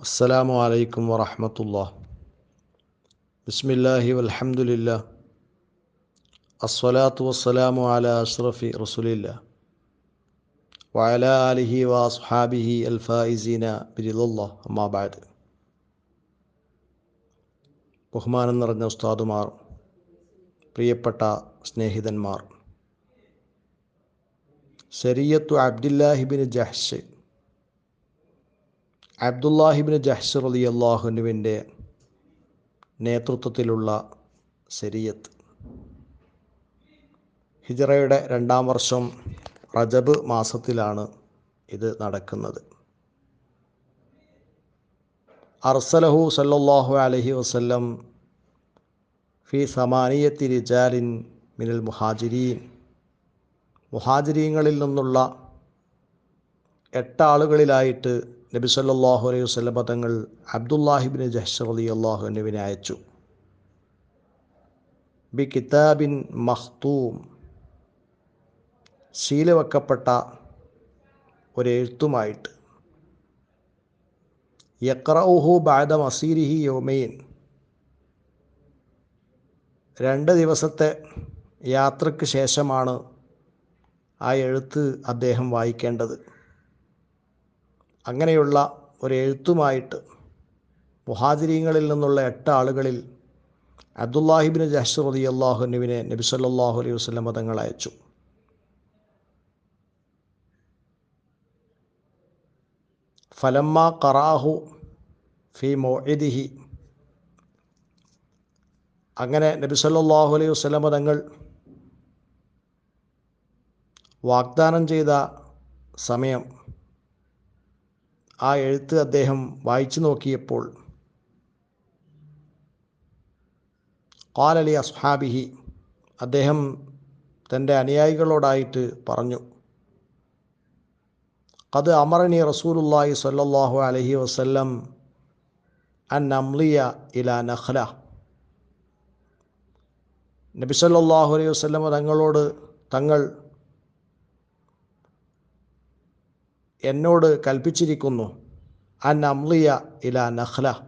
السلام عليكم ورحمة الله بسم الله والحمد لله الصلاة والسلام على أشرف رسول الله وعلى آله وأصحابه الفائزين برضا الله أما بعد ബഹുമാനം നിറഞ്ഞ ഉസ്താദുമാർ പ്രിയപ്പെട്ട സ്നേഹിതന്മാർ ശരീയത്തു അബ്ദുല്ലാഹിബിൻ ജഹ്ഷ് അബ്ദുല്ലാഹിബിൻ ജഹ്സർ അലി അള്ളാഹുനുവിന്റെ നേതൃത്വത്തിലുള്ള ശരീയത്ത് ഹിജറയുടെ രണ്ടാം വർഷം റജബ് മാസത്തിലാണ് ഇത് നടക്കുന്നത്. അർസലഹു സല്ലാഹു അലഹി വസല്ലം ഫി സമാനിയത്തി റിജാലിൻ മിനൽ മുഹാജിരീൻ. മുഹാജിരീങ്ങളിൽ നിന്നുള്ള എട്ടാളുകളിലായിട്ട് നബി സല്ലാഹു അലൈഹി വസ്ല തങ്ങൾ അബ്ദുല്ലാഹിബിൻ ജഹ്ഷർ അലി അള്ളാഹു അള്ളാഹുനുവിനെ അയച്ചു. ബി കിതാബിൻ മഖ്തൂം ശീലവെക്കപ്പെട്ട ഒരെഴുത്തുമായിട്ട് യക്രൗഹു ബാദ മസീരിഹി യോമയിൻ രണ്ട് ദിവസത്തെ യാത്രയ്ക്ക് ശേഷമാണ് ആ എഴുത്ത് അദ്ദേഹം വായിക്കേണ്ടത്. അങ്ങനെയുള്ള ഒരു എഴുത്തുമായിട്ട് മുഹാജിരീങ്ങളിൽ നിന്നുള്ള എട്ട് ആളുകളിൽ അബ്ദുല്ലാഹിബിൻ ജഹ്ഷ് റതി അള്ളാഹുനുവിനെ നബി സല്ലാഹു അലൈഹി വസ്ലം മതങ്ങൾ അയച്ചു. ഫലമ്മ കറാഹു ഫി മൊഹിദിഹി അങ്ങനെ നബി സല്ലാഹു അലൈഹി വസ്ലം തങ്ങൾ വാഗ്ദാനം ചെയ്ത സമയം ആ എഴുത്ത് അദ്ദേഹം വായിച്ചു നോക്കിയപ്പോൾ കാലലി അസ്ഹാബിഹി അദ്ദേഹം തന്റെ അനുയായികളോടായിട്ട് പറഞ്ഞു അത് അമറണി റസൂലുല്ലാഹി സല്ലാഹു അലഹി വസ്ല്ലം അൻ അംലിയ ഇല നഖ്ല. നബി സല്ലാഹു അലൈഹി വസ്ലമ തങ്ങളോട് തങ്ങൾ എന്നോട് കൽപ്പിച്ചിരിക്കുന്നു അൻ അംലിയ ഇല നഹ്ല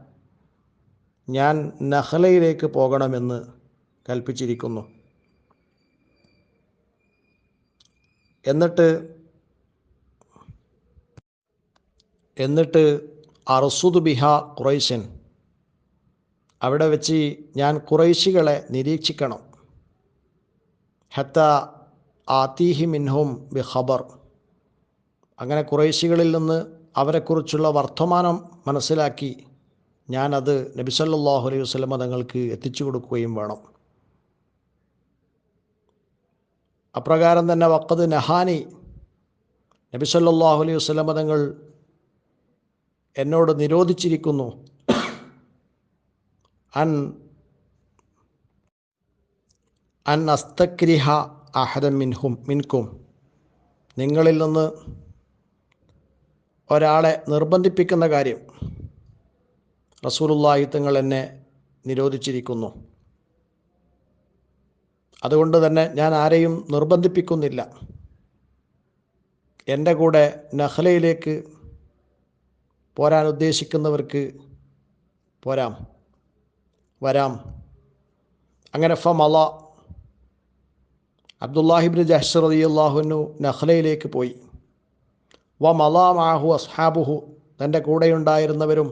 ഞാൻ നഹ്ലയിലേക്ക് പോകണമെന്ന് കൽപ്പിച്ചിരിക്കുന്നു. എന്നിട്ട് എന്നിട്ട് അറസുദ് ബിഹ ഖുറൈശൻ. അവിടെ വെച്ച് ഞാൻ കുറൈശികളെ നിരീക്ഷിക്കണം. ഹത്ത ആതിഹി മിൻഹും ബി ഖബർ അങ്ങനെ കുറേശികളിൽ നിന്ന് അവരെക്കുറിച്ചുള്ള വർത്തമാനം മനസ്സിലാക്കി ഞാനത് നബിസല്ലാഹു അലൈഹി വസ്ലമ തങ്ങൾക്ക് എത്തിച്ചു കൊടുക്കുകയും വേണം. അപ്രകാരം തന്നെ വക്കത് നഹാനി നബിസല്ലാഹു അലൈഹി വസ്ലമ തങ്ങൾ എന്നോട് നിരോധിച്ചിരിക്കുന്നു. അൻ അൻ അസ്തക്രിഹ അഹദം മിൻഹും മിൻകും. നിങ്ങളിൽ നിന്ന് ഒരാളെ നിർബന്ധിപ്പിക്കുന്ന കാര്യം റസൂലുള്ളാഹി തങ്ങൾ എന്നെ നിരോധിച്ചിരിക്കുന്നു. അതുകൊണ്ട് തന്നെ ഞാൻ ആരെയും നിർബന്ധിപ്പിക്കുന്നില്ല. എന്റെ കൂടെ നഹ്ലയിലേക്ക് പോരാൻ ഉദ്ദേശിക്കുന്നവർക്ക് പോരാം വരാം. അങ്ങനെ ഫ മല അബ്ദുല്ലാഹിബിൻ ജഹ്ഷർ അള്ളാഹുനു നഖ്ലയിലേക്ക് പോയി. വ മലാമാഹു അസ്ഹാബുഹു തന്റെ കൂടെയുണ്ടായിരുന്നവരും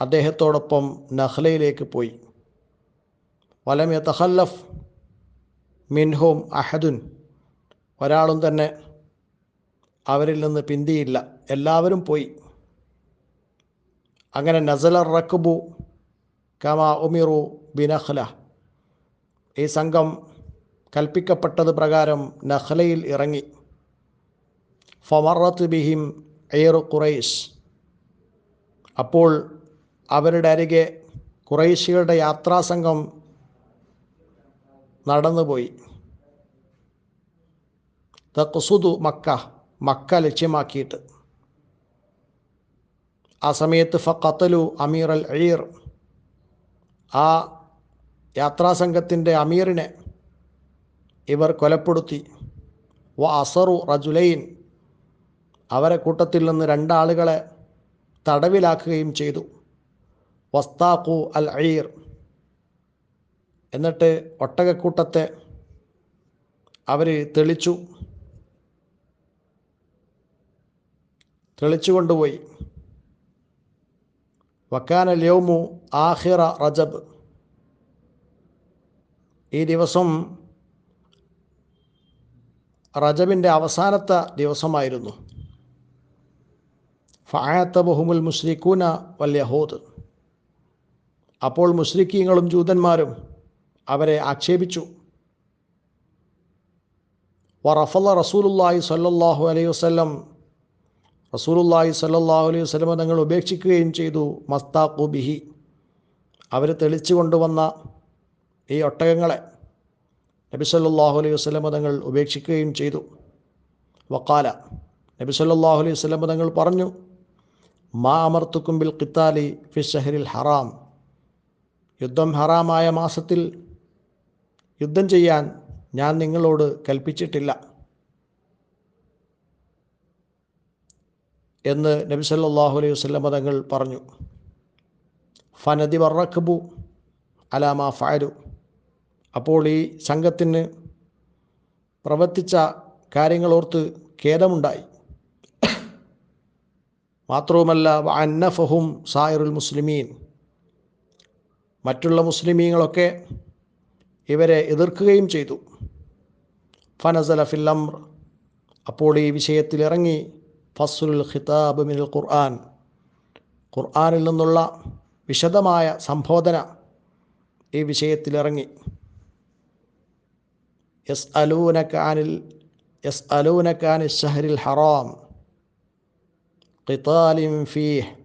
അദ്ദേഹത്തോടൊപ്പം നഹ്ലയിലേക്ക് പോയി. വലം തഹല്ലഫ് മിൻഹോം അഹദുൻ ഒരാളും തന്നെ അവരിൽ നിന്ന് പിന്തിയില്ല എല്ലാവരും പോയി. അങ്ങനെ നസലർ റക്കുബു കമാ ഉമിറു ബിനഹ്ല ഈ സംഘം കൽപ്പിക്കപ്പെട്ടത് പ്രകാരം നഹ്ലയിൽ ഇറങ്ങി. ഫമറത്ത് ബിഹിം എയർ കുറൈസ് അപ്പോൾ അവരുടെ അരികെ കുറൈശികളുടെ യാത്രാസംഘം നടന്നുപോയി. തക്കുസുദു മക്ക മക്ക ലക്ഷ്യമാക്കിയിട്ട്. ആ സമയത്ത് ഫത്തലു അമീർ അൽ അഴീർ ആ യാത്രാസംഘത്തിന്റെ അമീറിനെ ഇവർ കൊലപ്പെടുത്തി. വ അസറു റജുലൈൻ അവരെ കൂട്ടത്തിൽ നിന്ന് രണ്ടാളുകളെ തടവിലാക്കുകയും ചെയ്തു. വസ്താഖു അൽ അയീർ എന്നിട്ട് ഒട്ടകക്കൂട്ടത്തെ അവർ തെളിച്ചു. തെളിച്ചു കൊണ്ടുപോയി. വക്കാന ലോമു ആഹിറ റജബ്. ഈ ദിവസം റജബിന്റെ അവസാനത്തെ ദിവസമായിരുന്നു. ഫായത്ത ബഹുമുൽ മുസ്ലിഖൂന വൽ യഹൂദ്. അപ്പോൾ മുസ്ലിഖീങ്ങളും ജൂതന്മാരും അവരെ ആക്ഷേപിച്ചു. വറഫല്ല റസൂലുല്ലാഹി സല്ലാഹു അലൈഹി വസ്ലം റസൂലുല്ലാഹി സല്ലാഹു അലൈഹി വസല്ലം തങ്ങൾ ഉപേക്ഷിക്കുകയും ചെയ്തു. മസ്താഖു ബിഹി അവർ തെളിച്ചു കൊണ്ടുവന്ന ഈ ഒട്ടകങ്ങളെ നബി സല്ലാഹു അലൈഹി വസല്ലം തങ്ങൾ ഉപേക്ഷിക്കുകയും ചെയ്തു. വക്കാല നബി സല്ലാഹു അലൈഹി വസല്ലം തങ്ങൾ പറഞ്ഞു മാ അമർത്തുക്കും ബിൽ ഖിത്താലി ഫി ഷഹരിൽ ഹറാം. യുദ്ധം ഹറാമായ മാസത്തിൽ യുദ്ധം ചെയ്യാൻ ഞാൻ നിങ്ങളോട് കൽപ്പിച്ചിട്ടില്ല. എന്ന് നബി സല്ലാഹു അലൈഹി വസല്ലം തങ്ങൾ പറഞ്ഞു. ഫനദി വറക്കബു അലാമ ഫാരു അപ്പോൾ ഈ സംഘത്തിന് പ്രവർത്തിച്ച കാര്യങ്ങളോർത്ത് ഖേദമുണ്ടായി. മാത്രവുമല്ല അന്നഫഹും സായിറുൽ മുസ്ലിമീൻ. മറ്റുള്ള മുസ്ലിമീങ്ങളൊക്കെ ഇവരെ എതിർക്കുകയും ചെയ്തു. ഫനസല ഫില്ലംർ അപ്പോൾ ഈ വിഷയത്തിൽ ഇറങ്ങി ഫസുൽ ഖിതാബ് മിൽ ഖുർആൻ. ഖുർആനിൽ നിന്നുള്ള വിശദമായ സംബോധന ഈ വിഷയത്തിൽ ഇറങ്ങി യസ് അലൂനക്കാനിൽ യസ് അലൂനക്കാനിൽ ഷഹരിൽ ഹറാം. قتال فيه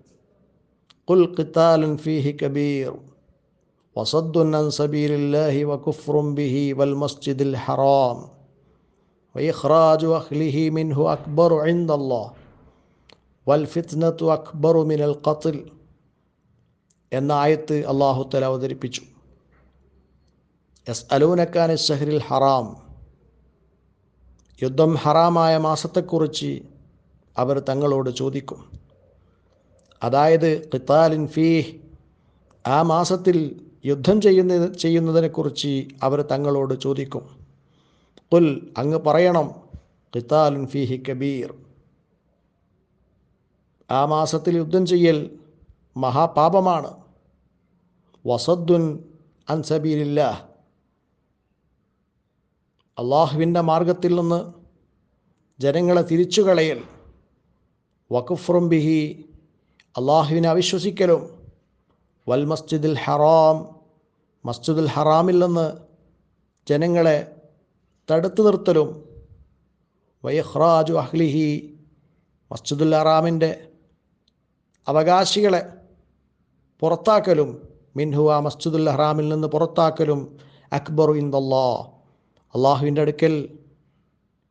قل قتال فيه كبير وصد عن سبيل الله وكفر به والمسجد الحرام وإخراج أهله منه أكبر عند الله والفتنة أكبر من القتل എന്ന ആയത്ത് അള്ളാഹു തല അവതരിപ്പിച്ചു എസ് അലൂനക്കാൻ ഷഹരിൽ ഹറാം യുദ്ധം ഹറാമായ മാസത്തെക്കുറിച്ച് അവർ തങ്ങളോട് ചോദിക്കും. അതായത് ഖിത്താലിൻ ഫീ ആ മാസത്തിൽ യുദ്ധം ചെയ്യുന്ന ചെയ്യുന്നതിനെക്കുറിച്ച് അവർ തങ്ങളോട് ചോദിക്കും. കുൽ അങ്ങ് പറയണം ഖിത്താലുൻ ഫീഹി കബീർ. ആ മാസത്തിൽ യുദ്ധം ചെയ്യൽ മഹാപാപമാണ്. വസദ്ദുൻ അൻസബീലില്ല അള്ളാഹുവിന്റെ മാർഗത്തിൽ നിന്ന് ജനങ്ങളെ തിരിച്ചുകളയൽ. വഖഫ്റും ബിഹി അള്ളാഹുവിനെ അവിശ്വസിക്കലും. വൽ മസ്ജിദുൽ ഹറാം മസ്ജിദുൽ ഹറാമിൽ നിന്ന് ജനങ്ങളെ തടുത്തു നിർത്തലും. വയഹ്റാജു അഹ്ലിഹി മസ്ജിദുൽ ഹറാമിന്റെ അവകാശികളെ പുറത്താക്കലും. മിൻഹു ആ മസ്ജിദുൽ ഹറാമിൽ നിന്ന് പുറത്താക്കലും. അക്ബറു ഇന്ദല്ലാ അള്ളാഹുവിന്റെ അടുക്കൽ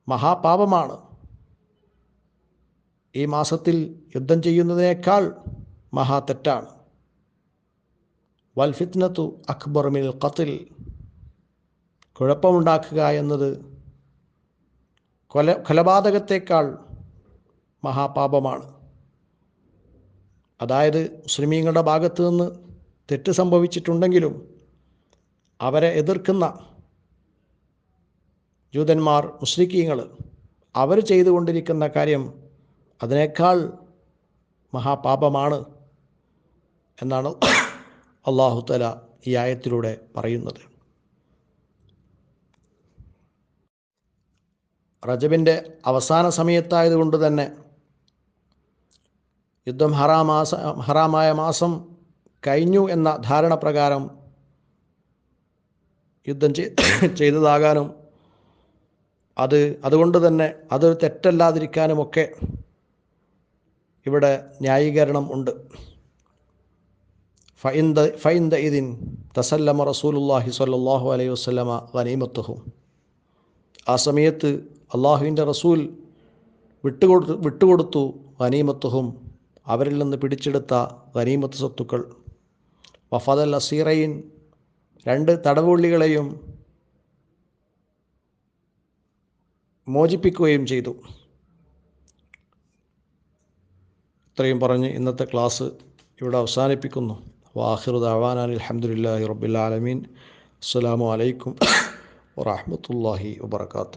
മഹാപാപമാണ്. ഈ മാസത്തിൽ യുദ്ധം ചെയ്യുന്നതിനേക്കാൾ മഹാ തെറ്റാണ്. വൽഫിത്നത്തു അക്ബർ മിൽ ഖത്തിൽ കുഴപ്പമുണ്ടാക്കുക എന്നത് കൊല കൊലപാതകത്തേക്കാൾ മഹാപാപമാണ് അതായത് മുസ്ലിമീങ്ങളുടെ ഭാഗത്തു നിന്ന് തെറ്റ് സംഭവിച്ചിട്ടുണ്ടെങ്കിലും അവരെ എതിർക്കുന്ന ജൂതന്മാർ മുസ്ലിക്കീങ്ങൾ അവർ ചെയ്തുകൊണ്ടിരിക്കുന്ന കാര്യം അതിനേക്കാൾ മഹാപാപമാണ് എന്നാണ് അള്ളാഹുത്തല ഈ ആയത്തിലൂടെ പറയുന്നത്. റജബിന്റെ അവസാന സമയത്തായതുകൊണ്ട് തന്നെ യുദ്ധം ഹറാമാസ ഹറാമായ മാസം കഴിഞ്ഞു എന്ന ധാരണ പ്രകാരം യുദ്ധം ചെയ്തതാകാനും അത് അതുകൊണ്ട് തന്നെ അതൊരു തെറ്റല്ലാതിരിക്കാനുമൊക്കെ ഇവിടെ ന്യായീകരണം ഉണ്ട്. ഫൈന്ദ ഫൈന്ദ ഇതിൻ തസല്ലമ റസൂലുല്ലാഹി സ്വല്ലാഹു അലൈഹി വസ്ലമ ഗനീമത്തുഹും. ആ സമയത്ത് അള്ളാഹുവിന്റെ റസൂൽ വിട്ടുകൊടു വിട്ടുകൊടുത്തു ഗനീമത്തുഹും. അവരിൽ നിന്ന് പിടിച്ചെടുത്ത ഗനീമത്ത് സ്വത്തുക്കൾ. വഫദൽ അസീറയിൻ രണ്ട് തടവുള്ളികളെയും മോചിപ്പിക്കുകയും ചെയ്തു. ഇത്രയും പറഞ്ഞ് ഇന്നത്തെ ക്ലാസ് ഇവിടെ അവസാനിപ്പിക്കുന്നു. വാഹിറു ദാവാൻ അലഹമുല്ലാഹി റബ്ബിൽ ആലമീൻ. അസ്സലാമു അലൈക്കും വറഹമത്തല്ലാഹി വബർക്കാത്തു